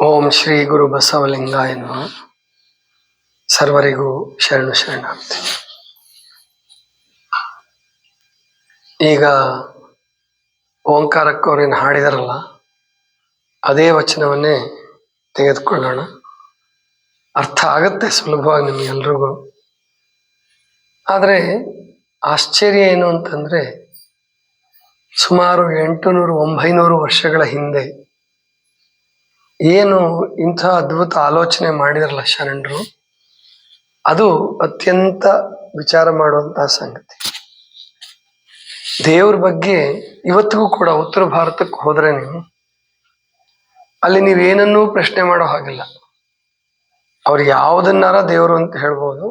ಓಂ ಶ್ರೀ ಗುರು ಬಸವಲಿಂಗಾಯ ಎನ್ನುವ ಸರ್ವರಿಗೂ ಶರಣು ಶರಣಾರ್ಥಿ ಈಗ ಓಂಕಾರಕ್ಕವರೇನು ಹಾಡಿದಾರಲ್ಲ, ಅದೇ ವಚನವನ್ನೇ ತೆಗೆದುಕೊಳ್ಳೋಣ. ಅರ್ಥ ಆಗತ್ತೆ ಸುಲಭವಾಗಿ ನಿಮಗೆಲ್ರಿಗೂ ಆದರೆ ಆಶ್ಚರ್ಯ ಏನು ಅಂತಂದ್ರೆ, ಸುಮಾರು ಎಂಟುನೂರು ಒಂಬೈನೂರು ವರ್ಷಗಳ ಹಿಂದೆ ಏನು ಇಂಥ ಅದ್ಭುತ ಆಲೋಚನೆ ಮಾಡಿದ್ರಲ್ಲ ಶರಣರು? ಅದು ಅತ್ಯಂತ ವಿಚಾರ ಮಾಡುವಂತಹ ಸಂಗತಿ. ದೇವ್ರ ಬಗ್ಗೆ ಇವತ್ತಿಗೂ ಕೂಡ ಉತ್ತರ ಭಾರತಕ್ಕೆ ಹೋದ್ರೆ ನೀವು, ಅಲ್ಲಿ ನೀವೇನನ್ನೂ ಪ್ರಶ್ನೆ ಮಾಡೋ ಹಾಗಿಲ್ಲ. ಅವ್ರು ಯಾವುದನ್ನಾರ ದೇವರು ಅಂತ ಹೇಳ್ಬೋದು,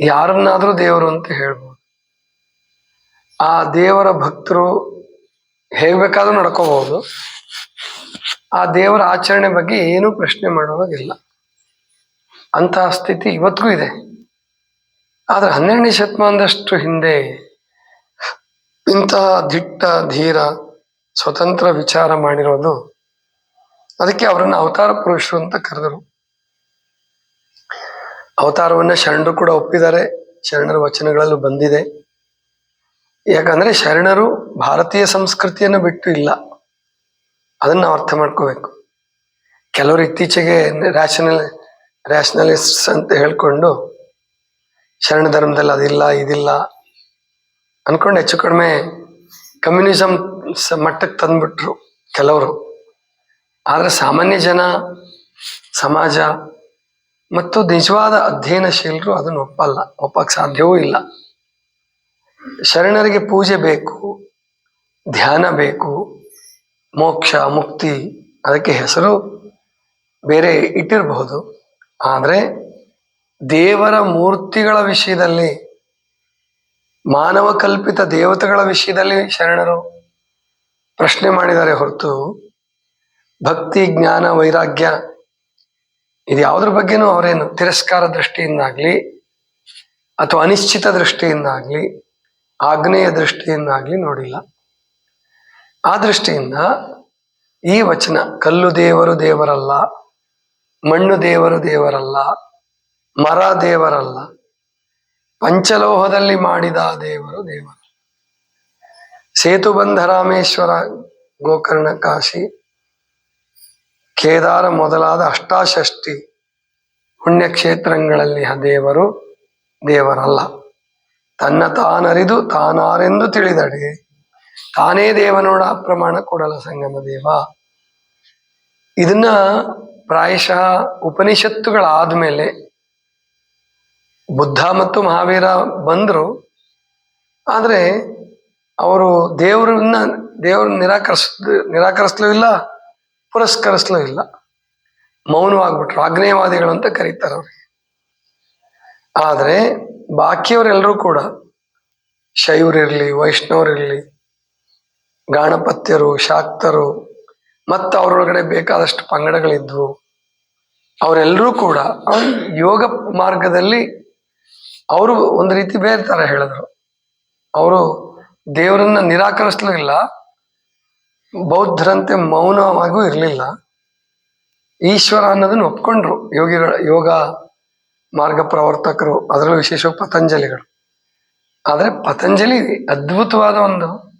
ಯಾರನ್ನಾದ್ರೂ ದೇವರು ಅಂತ ಹೇಳ್ಬೋದು. ಆ ದೇವರ ಭಕ್ತರು ಹೇಗ್ ಬೇಕಾದ್ರೂ ನಡ್ಕೋಬಹುದು. ಆ ದೇವರ ಆಚರಣೆ ಬಗ್ಗೆ ಏನೂ ಪ್ರಶ್ನೆ ಮಾಡುವಾಗಿಲ್ಲ ಅಂತಹ ಸ್ಥಿತಿ ಇವತ್ತಿಗೂ ಇದೆ. ಆದ್ರೆ ಹನ್ನೆರಡನೇ ಶತಮಾನದಷ್ಟು ಹಿಂದೆ ಇಂತಹ ದಿಟ್ಟ, ಧೀರ, ಸ್ವತಂತ್ರ ವಿಚಾರ ಮಾಡಿರೋದು ಅದಕ್ಕೆ ಅವರನ್ನು ಅವತಾರ ಪುರುಷರು ಅಂತ ಕರೆದರು. ಅವತಾರವನ್ನ ಶರಣರು ಕೂಡ ಒಪ್ಪಿದ್ದಾರೆ. ಶರಣರ ವಚನಗಳಲ್ಲೂ ಬಂದಿದೆ. ಯಾಕಂದ್ರೆ ಶರಣರು ಭಾರತೀಯ ಸಂಸ್ಕೃತಿಯನ್ನು ಬಿಟ್ಟು ಇಲ್ಲ. ಅದನ್ನ ನಾವು ಅರ್ಥ ಮಾಡ್ಕೋಬೇಕು. ಕೆಲವರು ಇತ್ತೀಚೆಗೆ ರ್ಯಾಷನಲ್ ರ್ಯಾಷನಲಿಸ್ಟ್ಸ್ ಅಂತ ಹೇಳಿಕೊಂಡು ಶರಣ ಧರ್ಮದಲ್ಲಿ ಅದಿಲ್ಲ, ಇದಿಲ್ಲ ಅಂದ್ಕೊಂಡು ಹೆಚ್ಚು ಕಡಿಮೆ ಕಮ್ಯುನಿಸಮ್ ಮಟ್ಟಕ್ಕೆ ತಂದುಬಿಟ್ರು ಕೆಲವರು. ಆದರೆ ಸಾಮಾನ್ಯ ಜನ, ಸಮಾಜ ಮತ್ತು ನಿಜವಾದ ಅಧ್ಯಯನಶೀಲರು ಅದನ್ನು ಒಪ್ಪಲ್ಲ ಒಪ್ಪಕ್ಕೆ ಸಾಧ್ಯವೂ ಇಲ್ಲ. ಶರಣರಿಗೆ ಪೂಜೆ ಬೇಕು, ಧ್ಯಾನ ಬೇಕು ಮೋಕ್ಷ, ಮುಕ್ತಿ ಅದಕ್ಕೆ ಹೆಸರು ಬೇರೆ ಇಟ್ಟಿರಬಹುದು. ಆದರೆ ದೇವರ ಮೂರ್ತಿಗಳ ವಿಷಯದಲ್ಲಿ, ಮಾನವ ಕಲ್ಪಿತ ದೇವತೆಗಳ ವಿಷಯದಲ್ಲಿ ಶರಣರು ಪ್ರಶ್ನೆ ಮಾಡಿದ್ದಾರೆ ಹೊರತು ಭಕ್ತಿ, ಜ್ಞಾನ, ವೈರಾಗ್ಯ ಇದು ಯಾವುದ್ರ ಬಗ್ಗೆನೂ ಅವರೇನು ತಿರಸ್ಕಾರ ದೃಷ್ಟಿಯಿಂದಾಗ್ಲಿ ಅಥವಾ ಅನಿಶ್ಚಿತ ದೃಷ್ಟಿಯಿಂದಾಗ್ಲಿ, ಆಗ್ನೇಯ ದೃಷ್ಟಿಯಿಂದಾಗ್ಲಿ ನೋಡಿಲ್ಲ. ಆ ದೃಷ್ಟಿಯಿಂದ ಈ ವಚನ, ಕಲ್ಲು ದೇವರು ದೇವರಲ್ಲ, ಮಣ್ಣು ದೇವರು ದೇವರಲ್ಲ, ಮರ ದೇವರಲ್ಲ, ಪಂಚಲೋಹದಲ್ಲಿ ಮಾಡಿದ ದೇವರು ದೇವರು. ಸೇತುಬಂಧ ರಾಮೇಶ್ವರ ಗೋಕರ್ಣ ಕಾಶಿ, ಕೇದಾರ ಮೊದಲಾದ ಅಷ್ಟಾಷಷ್ಟಿ ಪುಣ್ಯಕ್ಷೇತ್ರಗಳಲ್ಲಿ ಆ ದೇವರು ದೇವರಲ್ಲ. ತನ್ನ ತಾನರಿದು ತಾನಾರೆಂದು ತಿಳಿದಡೆ ತಾನೇ ದೇವನೋಡ ಪ್ರಮಾಣ ಕೊಡಲ ಸಂಗಮ ದೇವ. ಇದನ್ನ ಪ್ರಾಯಶಃ ಉಪನಿಷತ್ತುಗಳಾದ್ಮೇಲೆ ಬುದ್ಧ ಮತ್ತು ಮಹಾವೀರ ಬಂದರು. ಆದರೆ ಅವರು ದೇವರನ್ನ ದೇವ್ರನ್ನ ನಿರಾಕರಿಸ್ ನಿರಾಕರಿಸ್ಲೂ ಇಲ್ಲ, ಪುರಸ್ಕರಿಸ್ಲೂ ಇಲ್ಲ. ಮೌನವಾಗ್ಬಿಟ್ರು ಆಗ್ನೇಯವಾದಿಗಳು ಅಂತ ಕರೀತಾರೆ ಅವ್ರಿಗೆ. ಆದರೆ ಬಾಕಿಯವರೆಲ್ಲರೂ ಕೂಡ ಶೈವರಿರಲಿ ವೈಷ್ಣವರಿರ್ಲಿ ಗಾಣಪತ್ಯರು, ಶಾಕ್ತರು, ಮತ್ತು ಅವರೊಳಗಡೆ ಬೇಕಾದಷ್ಟು ಪಂಗಡಗಳಿದ್ವು. ಅವರೆಲ್ಲರೂ ಕೂಡ ಯೋಗ ಮಾರ್ಗದಲ್ಲಿ ಅವರು ಒಂದು ರೀತಿ ಬೇರೆ ತರ ಹೇಳಿದ್ರು. ಅವರು ದೇವರನ್ನ ನಿರಾಕರಿಸಲಿಲ್ಲ ಬೌದ್ಧರಂತೆ ಮೌನವಾಗೂ ಇರಲಿಲ್ಲ. ಈಶ್ವರ ಅನ್ನೋದನ್ನ ಒಪ್ಕೊಂಡ್ರು ಯೋಗಿಗಳ ಯೋಗ ಮಾರ್ಗ ಪ್ರವರ್ತಕರು, ಅದರಲ್ಲೂ ವಿಶೇಷವಾಗಿ ಪತಂಜಲಿಗಳು. ಆದರೆ ಪತಂಜಲಿ ಅದ್ಭುತವಾದ ಒಂದು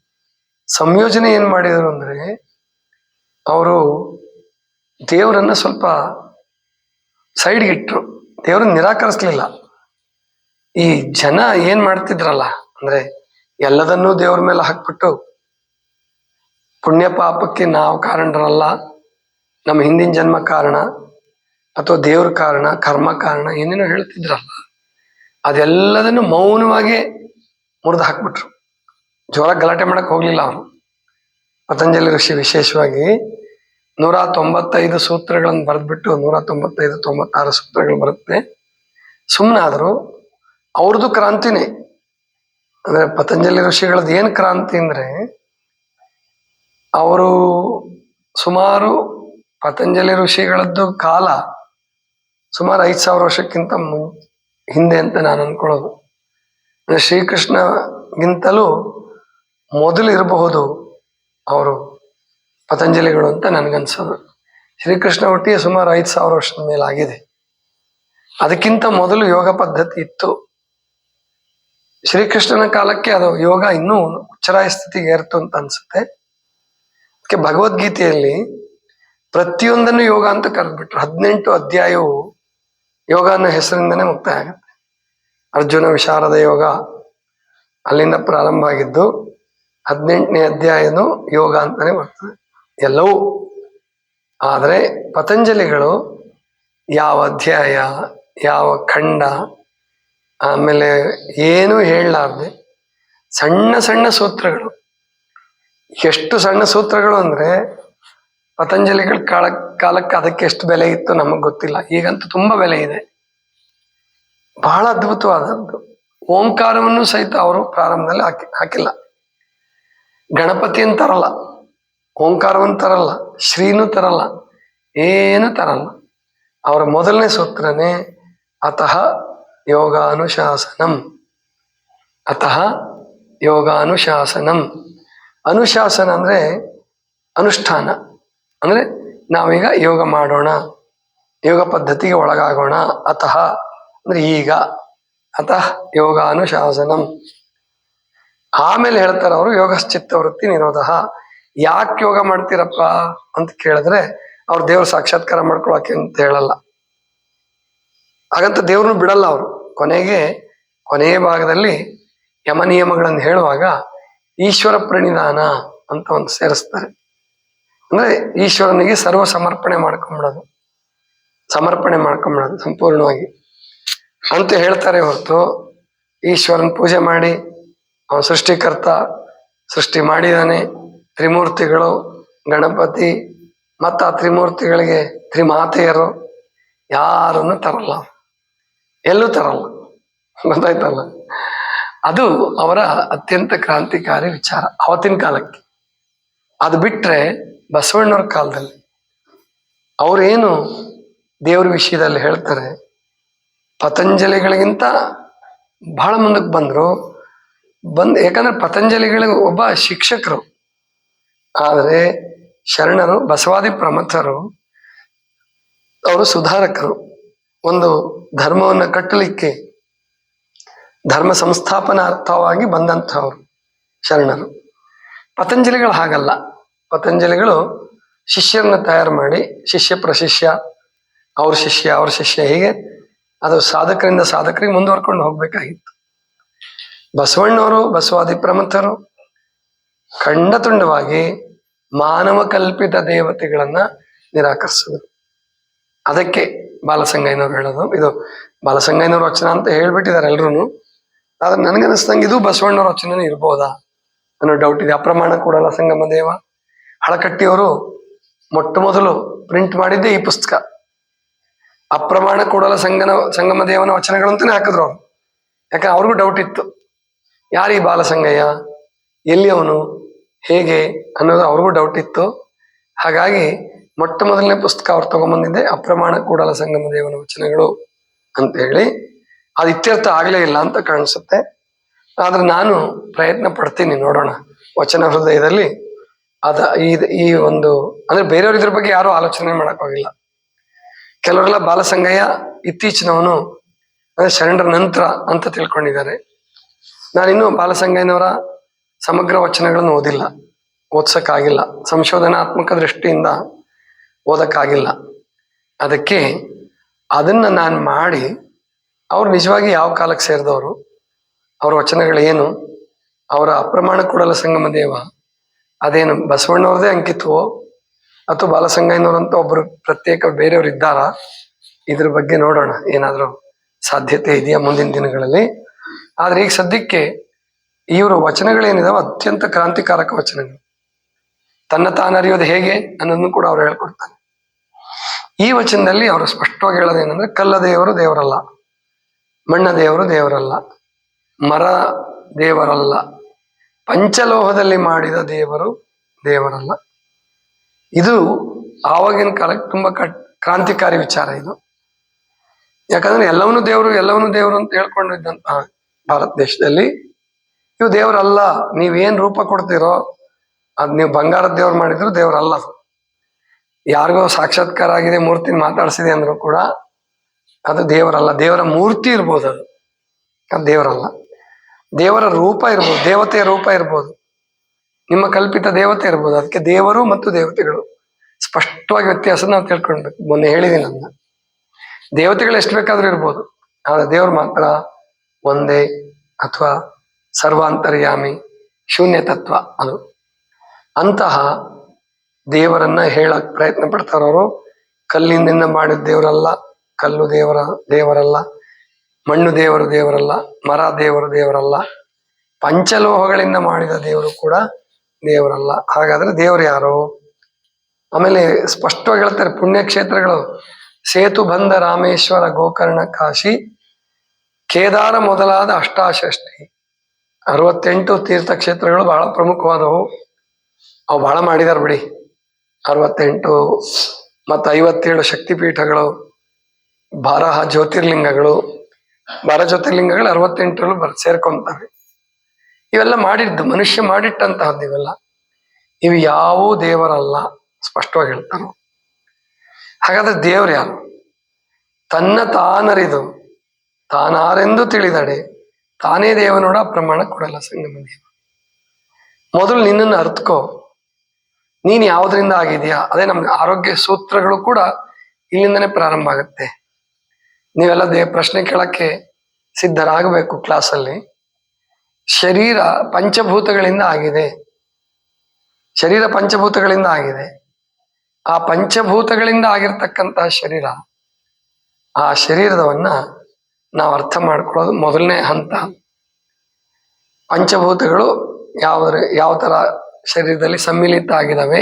ಸಂಯೋಜನೆ ಏನ್ ಮಾಡಿದರು ಅಂದ್ರೆ, ಅವರು ದೇವರನ್ನ ಸ್ವಲ್ಪ ಸೈಡ್ಗೆ ಇಟ್ರು. ದೇವ್ರನ್ನ ನಿರಾಕರಿಸ್ಲಿಲ್ಲ. ಈ ಜನ ಏನ್ ಮಾಡ್ತಿದ್ರಲ್ಲ, ಅಂದ್ರೆ ಎಲ್ಲದನ್ನೂ ದೇವ್ರ ಮೇಲೆ ಹಾಕ್ಬಿಟ್ಟು ಪುಣ್ಯ ಪಾಪಕ್ಕೆ ನಾವು ಕಾರಣರಲ್ಲ, ನಮ್ಮ ಹಿಂದಿನ ಜನ್ಮ ಕಾರಣ ಅಥವಾ ದೇವ್ರ ಕಾರಣ, ಕರ್ಮ ಕಾರಣ ಏನೇನೋ ಹೇಳ್ತಿದ್ರಲ್ಲ, ಅದೆಲ್ಲದನ್ನು ಮೌನವಾಗಿ ಮುರಿದು ಹಾಕ್ಬಿಟ್ರು. ಜೋರ ಗಲಾಟೆ ಮಾಡಕ್ ಹೋಗ್ಲಿಲ್ಲ ಪತಂಜಲಿ ಋಷಿ ವಿಶೇಷವಾಗಿ ನೂರ ತೊಂಬತ್ತೈದು ಸೂತ್ರಗಳನ್ನು ಬರೆದ್ಬಿಟ್ಟು ನೂರ ತೊಂಬತ್ತೈದು ತೊಂಬತ್ತಾರು ಸೂತ್ರಗಳು ಬರುತ್ತೆ. ಸುಮ್ಮನಾದ್ರು ಅವ್ರದ್ದು ಕ್ರಾಂತಿನೇ. ಅಂದ್ರೆ ಪತಂಜಲಿ ಋಷಿಗಳದ್ದು ಏನು ಕ್ರಾಂತಿ ಅಂದ್ರೆ ಅವರು ಸುಮಾರು ಪತಂಜಲಿ ಋಷಿಗಳದ್ದು ಕಾಲ ಸುಮಾರು ಐದು ಸಾವಿರ ವರ್ಷಕ್ಕಿಂತ ಮುಂ ಹಿಂದೆ ಅಂತ ನಾನು ಅನ್ಕೊಳ್ಳೋದು. ಶ್ರೀಕೃಷ್ಣಗಿಂತಲೂ ಮೊದಲು ಇರಬಹುದು ಅವರು ಪತಂಜಲಿಗಳು ಅಂತ ನನಗನ್ಸೋದು. ಶ್ರೀಕೃಷ್ಣ ಒಟ್ಟಿಗೆ ಸುಮಾರು ಐದು ಸಾವಿರ ವರ್ಷದ ಆಗಿದೆ ಅದಕ್ಕಿಂತ ಮೊದಲು ಯೋಗ ಪದ್ಧತಿ ಇತ್ತು. ಶ್ರೀಕೃಷ್ಣನ ಕಾಲಕ್ಕೆ ಅದು ಯೋಗ ಇನ್ನೂ ಉಚ್ಚರಾಯ ಸ್ಥಿತಿಗೆ ಏರ್ತು ಅಂತ ಅನ್ಸುತ್ತೆ. ಅದಕ್ಕೆ ಭಗವದ್ಗೀತೆಯಲ್ಲಿ ಪ್ರತಿಯೊಂದನ್ನು ಯೋಗ ಅಂತ ಕರೆದ್ಬಿಟ್ರು. ಹದಿನೆಂಟು ಅಧ್ಯಾಯವು ಯೋಗ ಅನ್ನೋ ಹೆಸರಿಂದನೇ ಮುಕ್ತಾಯ ಆಗುತ್ತೆ. ಅರ್ಜುನ ವಿಶಾರದ ಯೋಗ ಅಲ್ಲಿಂದ ಪ್ರಾರಂಭ ಆಗಿದ್ದು ಹದಿನೆಂಟನೇ ಅಧ್ಯಾಯನು ಯೋಗ ಅಂತಾನೆ ಬರ್ತದೆ. ಎಲ್ಲವೂ. ಆದರೆ ಪತಂಜಲಿಗಳು ಯಾವ ಅಧ್ಯಾಯ, ಯಾವ ಖಂಡ, ಆಮೇಲೆ ಏನು ಹೇಳಲಾರ್ದೆ ಸಣ್ಣ ಸಣ್ಣ ಸೂತ್ರಗಳು. ಎಷ್ಟು ಸಣ್ಣ ಸೂತ್ರಗಳು ಅಂದರೆ ಪತಂಜಲಿಗಳ ಕಾಲ, ಕಾಲಕ್ಕೆ ಅದಕ್ಕೆ ಎಷ್ಟು ಬೆಲೆ ಇತ್ತು ನಮಗೆ ಗೊತ್ತಿಲ್ಲ. ಈಗಂತೂ ತುಂಬ ಬೆಲೆ ಇದೆ. ಬಹಳ ಅದ್ಭುತವಾದದ್ದು. ಓಂಕಾರವನ್ನು ಸಹಿತ ಅವರು ಪ್ರಾರಂಭದಲ್ಲಿ ಹಾಕಿ, ಹಾಕಿಲ್ಲ. ಗಣಪತಿಯನ್ನು ತರಲ್ಲ, ಓಂಕಾರವನ್ನು ತರಲ್ಲ, ಶ್ರೀನೂ ತರಲ್ಲ, ಏನು ತರಲ್ಲ. ಅವರ ಮೊದಲನೇ ಸೂತ್ರನೇ ಅತಃ ಯೋಗಾನುಶಾಸನಂ. ಅತಃ ಯೋಗಾನುಶಾಸನಂ. ಅನುಶಾಸನ ಅಂದರೆ ಅನುಷ್ಠಾನ. ಅಂದರೆ ನಾವೀಗ ಯೋಗ ಮಾಡೋಣ, ಯೋಗ ಪದ್ಧತಿಗೆ ಒಳಗಾಗೋಣ. ಅತಃ ಅಂದರೆ ಈಗ. ಅತಃ ಯೋಗಾನುಶಾಸನಂ. ಆಮೇಲೆ ಹೇಳ್ತಾರೆ ಅವರು ಯೋಗಶ್ಚಿತ್ತ ವೃತ್ತಿ ನಿರೋಧ. ಯಾಕೆ ಯೋಗ ಮಾಡ್ತೀರಪ್ಪ ಅಂತ ಕೇಳಿದ್ರೆ ಅವ್ರು ದೇವ್ರ ಸಾಕ್ಷಾತ್ಕಾರ ಮಾಡ್ಕೊಳಕ್ಕೆ ಅಂತ ಹೇಳಲ್ಲ. ಹಾಗಂತ ದೇವ್ರನ್ನ ಬಿಡಲ್ಲ ಅವರು. ಕೊನೆಗೆ ಕೊನೆಯ ಭಾಗದಲ್ಲಿ ಯಮ ನಿಯಮಗಳನ್ನು ಹೇಳುವಾಗ ಈಶ್ವರ ಪ್ರಣಿಧಾನ ಅಂತ ಒಂದು ಸೇರಿಸ್ತಾರೆ. ಅಂದ್ರೆ ಈಶ್ವರನಿಗೆ ಸರ್ವ ಸಮರ್ಪಣೆ ಮಾಡ್ಕೊಂಬಿಡೋದು. ಸಮರ್ಪಣೆ ಮಾಡ್ಕೊಂಬಿಡೋದು ಸಂಪೂರ್ಣವಾಗಿ. ಅಂತ ಹೇಳ್ತಾರೆ ಹೊರತು ಈಶ್ವರನ ಪೂಜೆ ಮಾಡಿ ಸೃಷ್ಟಿಕರ್ತ ಸೃಷ್ಟಿ ಮಾಡಿದಾನೆ. ತ್ರಿಮೂರ್ತಿಗಳು, ಗಣಪತಿ ಮತ್ತು ಆ ತ್ರಿಮೂರ್ತಿಗಳಿಗೆ ತ್ರಿಮಾತೆಯರು, ಯಾರನ್ನು ತರಲ್ಲ. ಎಲ್ಲೂ ತರಲ್ಲ. ಗೊತ್ತಾಯ್ತಲ್ಲ? ಅದು ಅವರ ಅತ್ಯಂತ ಕ್ರಾಂತಿಕಾರಿ ವಿಚಾರ ಅವತ್ತಿನ ಕಾಲಕ್ಕೆ. ಅದು ಬಿಟ್ರೆ ಬಸವಣ್ಣವ್ರ ಕಾಲದಲ್ಲಿ ಅವರೇನು ದೇವ್ರ ವಿಷಯದಲ್ಲಿ ಹೇಳ್ತಾರೆ? ಪತಂಜಲಿಗಳಿಗಿಂತ ಬಹಳ ಮುಂದಕ್ಕೆ ಬಂದ್ರು. ಬಂದ್, ಯಾಕಂದ್ರೆ ಪತಂಜಲಿಗಳ ಒಬ್ಬ ಶಿಕ್ಷಕರು. ಆದರೆ ಶರಣರು, ಬಸವಾದಿ ಪ್ರಮಥರು ಅವರು ಸುಧಾರಕರು. ಒಂದು ಧರ್ಮವನ್ನು ಕಟ್ಟಲಿಕ್ಕೆ ಧರ್ಮ ಸಂಸ್ಥಾಪನಾರ್ಥವಾಗಿ ಬಂದಂಥವ್ರು ಶರಣರು. ಪತಂಜಲಿಗಳು ಹಾಗಲ್ಲ. ಪತಂಜಲಿಗಳು ಶಿಷ್ಯರನ್ನ ತಯಾರು ಮಾಡಿ, ಶಿಷ್ಯ ಪ್ರಶಿಷ್ಯ, ಅವ್ರ ಶಿಷ್ಯ ಅವ್ರ ಶಿಷ್ಯ, ಹೀಗೆ ಅದು ಸಾಧಕರಿಂದ ಸಾಧಕರಿಗೆ ಮುಂದುವರ್ಕೊಂಡು ಹೋಗ್ಬೇಕಾಗಿತ್ತು. ಬಸವಣ್ಣವರು, ಬಸವಾದಿ ಪ್ರಮಥರು ಖಂಡತುಂಡವಾಗಿ ಮಾನವ ಕಲ್ಪಿತ ದೇವತೆಗಳನ್ನ ನಿರಾಕರಿಸಿದರು. ಅದಕ್ಕೆ ಬಾಲಸಂಗಯ್ಯನವ್ರು ಹೇಳೋದು, ಇದು ಬಾಲಸಂಗಯ್ಯನವರ ವಚನ ಅಂತ ಹೇಳ್ಬಿಟ್ಟಿದ್ದಾರೆ ಎಲ್ಲರೂ ಆದ್ರೆ ನನಗನ್ನಿಸ್ದಂಗೆ ಇದು ಬಸವಣ್ಣವ್ರ ವಚನನೇ ಇರ್ಬೋದಾ ಅನ್ನೋ ಡೌಟ್ ಇದೆ. ಅಪ್ರಮಾಣ ಕೂಡಲ ಸಂಗಮ ದೇವ. ಹಳಕಟ್ಟಿಯವರು ಮೊಟ್ಟ ಮೊದಲು ಪ್ರಿಂಟ್ ಮಾಡಿದ್ದೆ ಈ ಪುಸ್ತಕ. ಅಪ್ರಮಾಣ ಕೂಡಲ ಸಂಗನ, ಸಂಗಮ ದೇವನ ವಚನಗಳು ಹಾಕಿದ್ರು ಅವ್ರು. ಯಾಕಂದ್ರೆ ಅವ್ರಿಗೂ ಡೌಟ್ ಇತ್ತು. ಯಾರು ಬಾಲಸಂಗಯ್ಯ, ಎಲ್ಲಿ ಅವನು, ಹೇಗೆ ಅನ್ನೋದು ಅವ್ರಿಗೂ ಡೌಟ್ ಇತ್ತು. ಹಾಗಾಗಿ ಮೊಟ್ಟ ಮೊದಲನೇ ಪುಸ್ತಕ ಅವ್ರು ತಗೊಂಡ್ಬಂದಿದ್ದೆ ಅಪ್ರಮಾಣ ಕೂಡಲ ಸಂಗಮ ದೇವನ ವಚನಗಳು ಅಂತ ಹೇಳಿ. ಅದು ಇತ್ಯರ್ಥ ಆಗ್ಲೇ ಇಲ್ಲ ಅಂತ ಕಾಣಿಸುತ್ತೆ. ಆದ್ರೆ ನಾನು ಪ್ರಯತ್ನ ಪಡ್ತೀನಿ ನೋಡೋಣ ವಚನ ಹೃದಯದಲ್ಲಿ. ಅದ ಈ ಒಂದು, ಅಂದ್ರೆ ಬೇರೆಯವ್ರ ಇದ್ರ ಬಗ್ಗೆ ಯಾರು ಆಲೋಚನೆ ಮಾಡಕ್ ಹೋಗಿಲ್ಲ. ಕೆಲವರೆಲ್ಲ ಬಾಲಸಂಗಯ್ಯ ಇತ್ತೀಚಿನವನು ಅಂದ್ರೆ ಶರಣರ ನಂತರ ಅಂತ ತಿಳ್ಕೊಂಡಿದ್ದಾರೆ. ನಾನಿನ್ನೂ ಬಾಲಸಂಗಯ್ಯನವರ ಸಮಗ್ರ ವಚನಗಳನ್ನು ಓದಿಲ್ಲ, ಓದ್ಸಕ್ಕಾಗಿಲ್ಲ, ಸಂಶೋಧನಾತ್ಮಕ ದೃಷ್ಟಿಯಿಂದ ಓದಕ್ಕಾಗಿಲ್ಲ. ಅದಕ್ಕೆ ಅದನ್ನು ನಾನು ಮಾಡಿ ಅವ್ರು ನಿಜವಾಗಿ ಯಾವ ಕಾಲಕ್ಕೆ ಸೇರಿದವರು, ಅವ್ರ ವಚನಗಳೇನು, ಅವರ ಅಪ್ರಮಾಣ ಕೂಡಲ ಸಂಗಮ ದೇವ, ಅದೇನು ಬಸವಣ್ಣವ್ರದೇ ಅಂಕಿತ್ವೋ, ಅಥವಾ ಬಾಲಸಂಗಯ್ಯನವರಂತೂ ಒಬ್ಬರು ಪ್ರತ್ಯೇಕ ಬೇರೆಯವರು ಇದ್ದಾರಾ, ಇದ್ರ ಬಗ್ಗೆ ನೋಡೋಣ, ಏನಾದರೂ ಸಾಧ್ಯತೆ ಇದೆಯಾ ಮುಂದಿನ ದಿನಗಳಲ್ಲಿ? ಆದ್ರೆ ಈಗ ಸದ್ಯಕ್ಕೆ ಇವರು ವಚನಗಳೇನಿದಾವೆ ಅತ್ಯಂತ ಕ್ರಾಂತಿಕಾರಕ ವಚನಗಳು. ತನ್ನ ತಾನರಿಯೋದು ಹೇಗೆ ಅನ್ನೋದನ್ನು ಕೂಡ ಅವ್ರು ಹೇಳ್ಕೊಡ್ತಾರೆ. ಈ ವಚನದಲ್ಲಿ ಅವರು ಸ್ಪಷ್ಟವಾಗಿ ಹೇಳೋದೇನಂದ್ರೆ ಕಲ್ಲ ದೇವರು ದೇವರಲ್ಲ, ಮಣ್ಣ ದೇವರು ದೇವರಲ್ಲ, ಮರ ದೇವರಲ್ಲ, ಪಂಚಲೋಹದಲ್ಲಿ ಮಾಡಿದ ದೇವರು ದೇವರಲ್ಲ. ಇದು ಆವಾಗಿನ ಕಾಲಕ್ಕೆ ತುಂಬಾ ಕ್ರಾಂತಿಕಾರಿ ವಿಚಾರ ಇದು. ಯಾಕಂದ್ರೆ ಎಲ್ಲವನ್ನೂ ದೇವರು ಎಲ್ಲವನ್ನೂ ದೇವರು ಅಂತ ಹೇಳ್ಕೊಂಡಿದ್ದಂತ ಭಾರತ ದೇಶದಲ್ಲಿ. ಇವು ದೇವರಲ್ಲ, ನೀವೇನ್ ರೂಪ ಕೊಡ್ತೀರೋ, ಅದು ನೀವು ಬಂಗಾರದ ದೇವ್ರು ಮಾಡಿದ್ರು ದೇವರಲ್ಲ. ಯಾರಿಗೋ ಸಾಕ್ಷಾತ್ಕಾರ ಆಗಿದೆ ಮೂರ್ತಿನ ಮಾತಾಡ್ಸಿದೆ ಅಂದ್ರೂ ಕೂಡ ಅದು ದೇವರಲ್ಲ. ದೇವರ ಮೂರ್ತಿ ಇರ್ಬೋದು ಅದು. ಅದು ದೇವರಲ್ಲ. ದೇವರ ರೂಪ ಇರ್ಬೋದು, ದೇವತೆಯ ರೂಪ ಇರ್ಬೋದು. ನಿಮ್ಮ ಕಲ್ಪಿತ ದೇವತೆ ಇರ್ಬೋದು. ಅದಕ್ಕೆ ದೇವರು ಮತ್ತು ದೇವತೆಗಳು. ಸ್ಪಷ್ಟವಾಗಿ ವ್ಯತ್ಯಾಸ ನಾವು ತಿಳ್ಕೊಳ್ಬೇಕು. ಮೊನ್ನೆ ಹೇಳಿದ್ದೀನಿ ನನ್ನ ದೇವತೆಗಳು ಎಷ್ಟು ಬೇಕಾದ್ರೂ ಇರ್ಬೋದು. ಆದ್ರೆ ದೇವರು ಮಾತ್ರ ಒಂದೇ ಅಥವಾ ಸರ್ವಾಂತರ್ಯಾಮಿ ಶೂನ್ಯ ತತ್ವ ಅದು. ಅಂತಹ ದೇವರನ್ನ ಹೇಳಕ್ ಪ್ರಯತ್ನ ಪಡ್ತಾರವರು. ಕಲ್ಲಿನಿಂದ ಮಾಡಿದ ದೇವರಲ್ಲ, ಕಲ್ಲು ದೇವರ, ದೇವರಲ್ಲ, ಮಣ್ಣು ದೇವರು ದೇವರಲ್ಲ, ಮರ ದೇವರು ದೇವರಲ್ಲ, ಪಂಚಲೋಹಗಳಿಂದ ಮಾಡಿದ ದೇವರು ಕೂಡ ದೇವರಲ್ಲ. ಹಾಗಾದ್ರೆ ದೇವರು ಯಾರು? ಆಮೇಲೆ ಸ್ಪಷ್ಟವಾಗಿ ಹೇಳ್ತಾರೆ ಪುಣ್ಯಕ್ಷೇತ್ರಗಳು. ಸೇತು ಬಂದ ರಾಮೇಶ್ವರ ಗೋಕರ್ಣ ಕಾಶಿ ಕೇದಾರ ಮೊದಲಾದ ಅಷ್ಟಾಷಷ್ಟಿ ಅರವತ್ತೆಂಟು ತೀರ್ಥಕ್ಷೇತ್ರಗಳು ಬಹಳ ಪ್ರಮುಖವಾದವು. ಅವು ಬಹಳ ಮಾಡಿದಾರೆ ಬಿಡಿ. ಅರವತ್ತೆಂಟು ಮತ್ತು ಐವತ್ತೇಳು ಶಕ್ತಿಪೀಠಗಳು, ಬಾರಹ ಜ್ಯೋತಿರ್ಲಿಂಗಗಳು, ಬಾರ ಜ್ಯೋತಿರ್ಲಿಂಗಗಳು ಅರವತ್ತೆಂಟರಲ್ಲೂ ಬರ್, ಸೇರ್ಕೊಂತವೆ. ಇವೆಲ್ಲ ಮಾಡಿದ್ದು, ಮನುಷ್ಯ ಮಾಡಿಟ್ಟಂತಹದ್ದು ಇವೆಲ್ಲ. ಇವು ಯಾವೂ ದೇವರಲ್ಲ, ಸ್ಪಷ್ಟವಾಗಿ ಹೇಳ್ತಾರೆ ಹಾಗಾದ್ರೆ ದೇವ್ರು ಯಾರು? ತನ್ನ ತಾನರಿದು ತಾನಾರೆಂದು ತಿಳಿದಡೆ, ತಾನೇ ದೇವನೋಡ ಪ್ರಮಾಣ ಕೊಡಲ್ಲ ಸಂಗಮ ದೇವ ಮೊದಲು ನಿನ್ನನ್ನು ಅರ್ಥಕೋ ನೀನು ಯಾವುದರಿಂದ ಆಗಿದೆಯಾ ಅದೇ ನಮ್ಗೆ ಆರೋಗ್ಯ ಸೂತ್ರಗಳು ಕೂಡ ಇಲ್ಲಿಂದನೇ ಪ್ರಾರಂಭ ಆಗುತ್ತೆ. ನೀವೆಲ್ಲ ದೇ, ಪ್ರಶ್ನೆ ಕೇಳಕ್ಕೆ ಸಿದ್ಧರಾಗಬೇಕು ಕ್ಲಾಸಲ್ಲಿ. ಶರೀರ ಪಂಚಭೂತಗಳಿಂದ ಆಗಿದೆ. ಶರೀರ ಪಂಚಭೂತಗಳಿಂದ ಆಗಿದೆ. ಆ ಪಂಚಭೂತಗಳಿಂದ ಆಗಿರ್ತಕ್ಕಂತಹ ಶರೀರ, ಆ ಶರೀರದವನ್ನ ನಾವು ಅರ್ಥ ಮಾಡ್ಕೊಳ್ಳೋದು ಮೊದಲನೇ ಹಂತ. ಪಂಚಭೂತಗಳು ಯಾವ ಯಾವ ಥರ ಶರೀರದಲ್ಲಿ ಸಮ್ಮಿಲಿತ ಆಗಿದಾವೆ.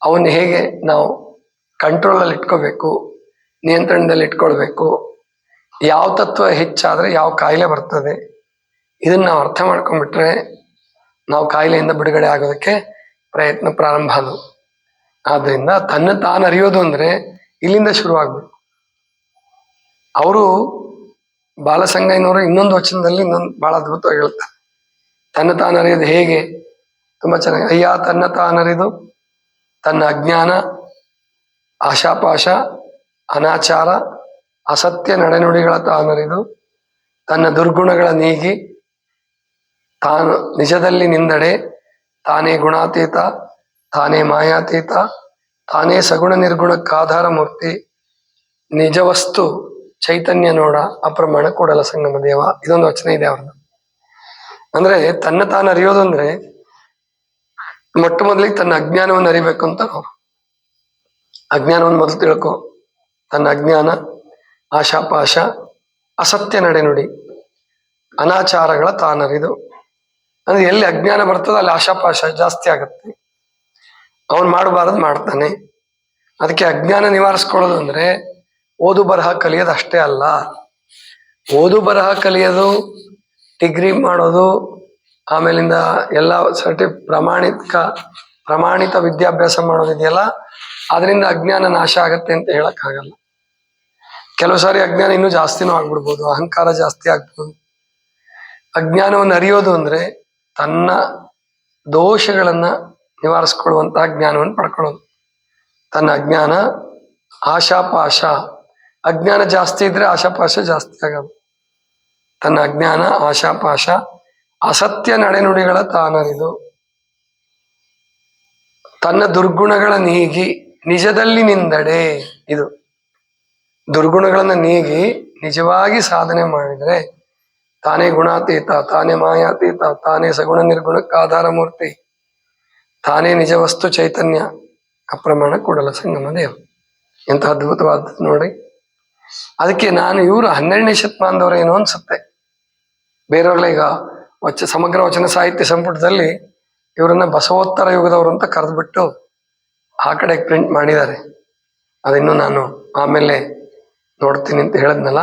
ಅವನ್ನ ಹೇಗೆ ನಾವು ಕಂಟ್ರೋಲಲ್ಲಿ ಇಟ್ಕೋಬೇಕು, ನಿಯಂತ್ರಣದಲ್ಲಿ ಇಟ್ಕೊಳ್ಬೇಕು, ಯಾವ ತತ್ವ ಹೆಚ್ಚಾದರೆ ಯಾವ ಕಾಯಿಲೆ ಬರ್ತದೆ, ಇದನ್ನ ನಾವು ಅರ್ಥ ಮಾಡ್ಕೊಂಡ್ಬಿಟ್ರೆ ನಾವು ಕಾಯಿಲೆಯಿಂದ ಬಿಡುಗಡೆ ಆಗೋದಕ್ಕೆ ಪ್ರಯತ್ನ ಪ್ರಾರಂಭ ಅದು. ಆದ್ದರಿಂದ ತನ್ನ ತಾನು ಅರಿಯೋದು ಅಂದ್ರೆ ಇಲ್ಲಿಂದ ಶುರುವಾಗಬೇಕು. ಅವರು ಬಾಲಸಂಗಯ್ಯನವರು ಇನ್ನೊಂದು ವಚನದಲ್ಲಿ ಇನ್ನೊಂದು ಬಹಳ ಅದ್ಭುತವಾಗಿ ಹೇಳ್ತಾರೆ. ತನ್ನ ತಾನು ಅರಿಯೋದು ಹೇಗೆ? ತುಂಬಾ ಚೆನ್ನಾಗಿ. ಅಯ್ಯ, ತನ್ನ ತಾನರಿದು ತನ್ನ ಅಜ್ಞಾನ, ಆಶಾಪಾಶ, ಅನಾಚಾರ, ಅಸತ್ಯ ನಡೆನುಡಿಗಳ ತಾನರಿದು ತನ್ನ ದುರ್ಗುಣಗಳ ನೀಗಿ ತಾನು ನಿಜದಲ್ಲಿ ನಿಂದಡೆ, ತಾನೇ ಗುಣಾತೀತ, ತಾನೇ ಮಾಯಾತೀತ, ತಾನೇ ಸಗುಣ ನಿರ್ಗುಣಕ್ಕಾಧಾರ ಮೂರ್ತಿ, ನಿಜವಸ್ತು ಚೈತನ್ಯ ನೋಡ ಅಪ್ರಮಾಣ ಕೂಡಲ ಸಂಗಮ ದೇವ. ಇದೊಂದು ವಚನ ಇದೆ ಅವ್ರದ್ದು. ಅಂದ್ರೆ ತನ್ನ ತಾನು ಅರಿಯೋದು ಅಂದ್ರೆ ಮೊಟ್ಟ ಮೊದಲಿಗೆ ತನ್ನ ಅಜ್ಞಾನವನ್ನು ಅರಿಬೇಕು ಅಂತ ಅವರು. ಅಜ್ಞಾನವನ್ನು ಮೊದಲು ತಿಳ್ಕೊ. ತನ್ನ ಅಜ್ಞಾನ, ಆಶಾಪಾಶ, ಅಸತ್ಯ ನಡೆನುಡಿ ಅನಾಚಾರಗಳ ತಾನರಿದು. ಅಂದ್ರೆ ಎಲ್ಲಿ ಅಜ್ಞಾನ ಬರ್ತದೋ ಅಲ್ಲಿ ಆಶಾಪಾಶ ಜಾಸ್ತಿ ಆಗುತ್ತೆ. ಅವನು ಮಾಡಬಾರದು ಮಾಡ್ತಾನೆ. ಅದಕ್ಕೆ ಅಜ್ಞಾನ ನಿವಾರಿಸ್ಕೊಳ್ಳೋದು ಅಂದ್ರೆ ಓದು ಬರಹ ಕಲಿಯೋದು ಅಷ್ಟೇ ಅಲ್ಲ. ಓದು ಬರಹ ಕಲಿಯೋದು, ಡಿಗ್ರಿ ಮಾಡೋದು, ಆಮೇಲಿಂದ ಎಲ್ಲ ಸರ್ಟಿ ಪ್ರಮಾಣಿತ ಪ್ರಮಾಣಿತ ವಿದ್ಯಾಭ್ಯಾಸ ಮಾಡೋದಿದೆಯಲ್ಲ ಅದರಿಂದ ಅಜ್ಞಾನ ನಾಶ ಆಗತ್ತೆ ಅಂತ ಹೇಳಕ್ಕಾಗಲ್ಲ. ಕೆಲವು ಸಾರಿ ಅಜ್ಞಾನ ಇನ್ನೂ ಜಾಸ್ತಿನೂ ಆಗ್ಬಿಡ್ಬೋದು, ಅಹಂಕಾರ ಜಾಸ್ತಿ ಆಗ್ಬೋದು. ಅಜ್ಞಾನವನ್ನು ಅರಿಯೋದು ಅಂದ್ರೆ ತನ್ನ ದೋಷಗಳನ್ನ ನಿವಾರಿಸ್ಕೊಳ್ಳುವಂತಹ ಜ್ಞಾನವನ್ನು ಪಡ್ಕೊಳ್ಳೋದು. ತನ್ನ ಅಜ್ಞಾನ ಆಶಾಪಾಶ ಅಜ್ಞಾನ ಜಾಸ್ತಿ ಇದ್ರೆ ಆಶಾಪಾಶ ಜಾಸ್ತಿ ಆಗೋದು. ತನ್ನ ಅಜ್ಞಾನ, ಆಶಾಪಾಶ, ಅಸತ್ಯ ನಡೆನುಡಿಗಳ ತಾನರಿದು. ತನ್ನ ದುರ್ಗುಣಗಳ ನೀಗಿ ನಿಜದಲ್ಲಿ ನಿಂದಡೆ ಇದು. ದುರ್ಗುಣಗಳನ್ನ ನೀಗಿ ನಿಜವಾಗಿ ಸಾಧನೆ ಮಾಡಿದರೆ ತಾನೇ ಗುಣಾತೀತ, ತಾನೇ ಮಾಯಾತೀತ, ತಾನೇ ಸಗುಣ ನಿರ್ಗುಣಕ್ಕೆ ಆಧಾರ ಮೂರ್ತಿ, ತಾನೇ ನಿಜ ವಸ್ತು ಚೈತನ್ಯ, ಅಪ್ರಮಾಣ ಕೂಡಲ ಸಂಗಮ ದೇವ. ಎಂತ ಅದ್ಭುತವಾದ ನೋಡಿ. ಅದಕ್ಕೆ ನಾನು ಇವರು ಹನ್ನೆರಡನೇ ಶತಮಾನದವರು ಏನು ಅನ್ಸುತ್ತೆ. ಈಗ ವಚ, ಸಮಗ್ರ ವಚನ ಸಾಹಿತ್ಯ ಸಂಪುಟದಲ್ಲಿ ಇವರನ್ನ ಬಸವೋತ್ತರ ಯುಗದವರು ಅಂತ ಕರೆದ್ಬಿಟ್ಟು ಆ ಕಡೆ ಪ್ರಿಂಟ್ ಮಾಡಿದ್ದಾರೆ. ಅದಿನ್ನು ನಾನು ಆಮೇಲೆ ನೋಡ್ತೀನಿ ಅಂತ ಹೇಳಿದ್ನಲ್ಲ,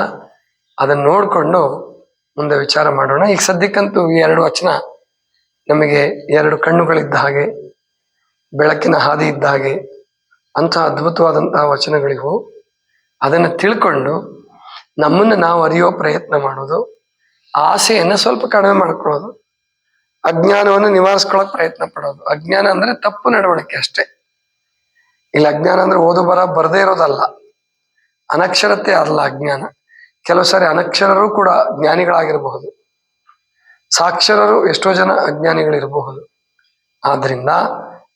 ಅದನ್ನ ನೋಡ್ಕೊಂಡು ಮುಂದೆ ವಿಚಾರ ಮಾಡೋಣ. ಈಗ ಸದ್ಯಕ್ಕಂತೂ ಈ ಎರಡು ವಚನ ನಮಗೆ ಎರಡು ಕಣ್ಣುಗಳಿದ್ದ ಹಾಗೆ, ಬೆಳಕಿನ ಹಾದಿ ಇದ್ದ ಹಾಗೆ ಅಂತಹ ಅದ್ಭುತವಾದಂತಹ ವಚನಗಳಿವು. ಅದನ್ನು ತಿಳ್ಕೊಂಡು ನಮ್ಮನ್ನು ನಾವು ಅರಿಯೋ ಪ್ರಯತ್ನ ಮಾಡೋದು, ಆಸೆಯನ್ನು ಸ್ವಲ್ಪ ಕಡಿಮೆ ಮಾಡ್ಕೊಳ್ಳೋದು, ಅಜ್ಞಾನವನ್ನು ನಿವಾರಿಸ್ಕೊಳ್ಳೋಕೆ ಪ್ರಯತ್ನ ಪಡೋದು. ಅಜ್ಞಾನ ಅಂದ್ರೆ ತಪ್ಪು ನಡವಳಿಕೆ ಅಷ್ಟೇ. ಇಲ್ಲಿ, ಅಜ್ಞಾನ ಅಂದ್ರೆ ಓದು ಬರ ಬರದೇ ಇರೋದಲ್ಲ. ಅನಕ್ಷರತೆ ಅಲ್ಲ ಅಜ್ಞಾನ. ಕೆಲವು ಸಾರಿ ಅನಕ್ಷರರು ಕೂಡ ಜ್ಞಾನಿಗಳಾಗಿರಬಹುದು. ಸಾಕ್ಷರರು ಎಷ್ಟೋ ಜನ ಅಜ್ಞಾನಿಗಳಿರಬಹುದು. ಆದ್ರಿಂದ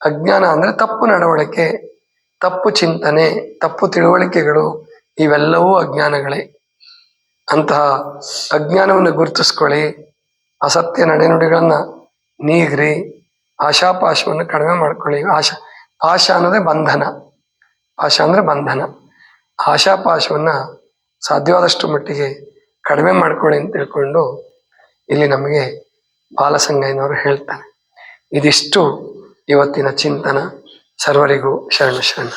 ಅಜ್ಞಾನ ಅಂದ್ರೆ ತಪ್ಪು ನಡವಳಿಕೆ, ತಪ್ಪು ಚಿಂತನೆ, ತಪ್ಪು ತಿಳುವಳಿಕೆಗಳು ಇವೆಲ್ಲವೂ ಅಜ್ಞಾನಗಳೇ. ಅಂತಹ ಅಜ್ಞಾನವನ್ನು ಗುರುತಿಸ್ಕೊಳ್ಳಿ, ಅಸತ್ಯ ನಡೆನುಡಿಗಳನ್ನ ನೀಗ್ರಿ, ಆಶಾಪಾಶವನ್ನು ಕಡಿಮೆ ಮಾಡ್ಕೊಳ್ಳಿ. ಆಶಾ, ಆಶ ಅನ್ನೋದೇ ಬಂಧನ. ಆಶ ಅಂದರೆ ಬಂಧನ. ಆಶಾಪಾಶವನ್ನ ಸಾಧ್ಯವಾದಷ್ಟು ಮಟ್ಟಿಗೆ ಕಡಿಮೆ ಮಾಡ್ಕೊಳ್ಳಿ ಅಂತ ತಿಳ್ಕೊಂಡು ಇಲ್ಲಿ ನಮಗೆ ಬಾಲಸಂಗಯ್ಯನವರು ಹೇಳ್ತಾರೆ. ಇದಿಷ್ಟು ಇವತ್ತಿನ ಚಿಂತನ. ಸರ್ವರಿಗೂ ಶರಣ ಶರಣ.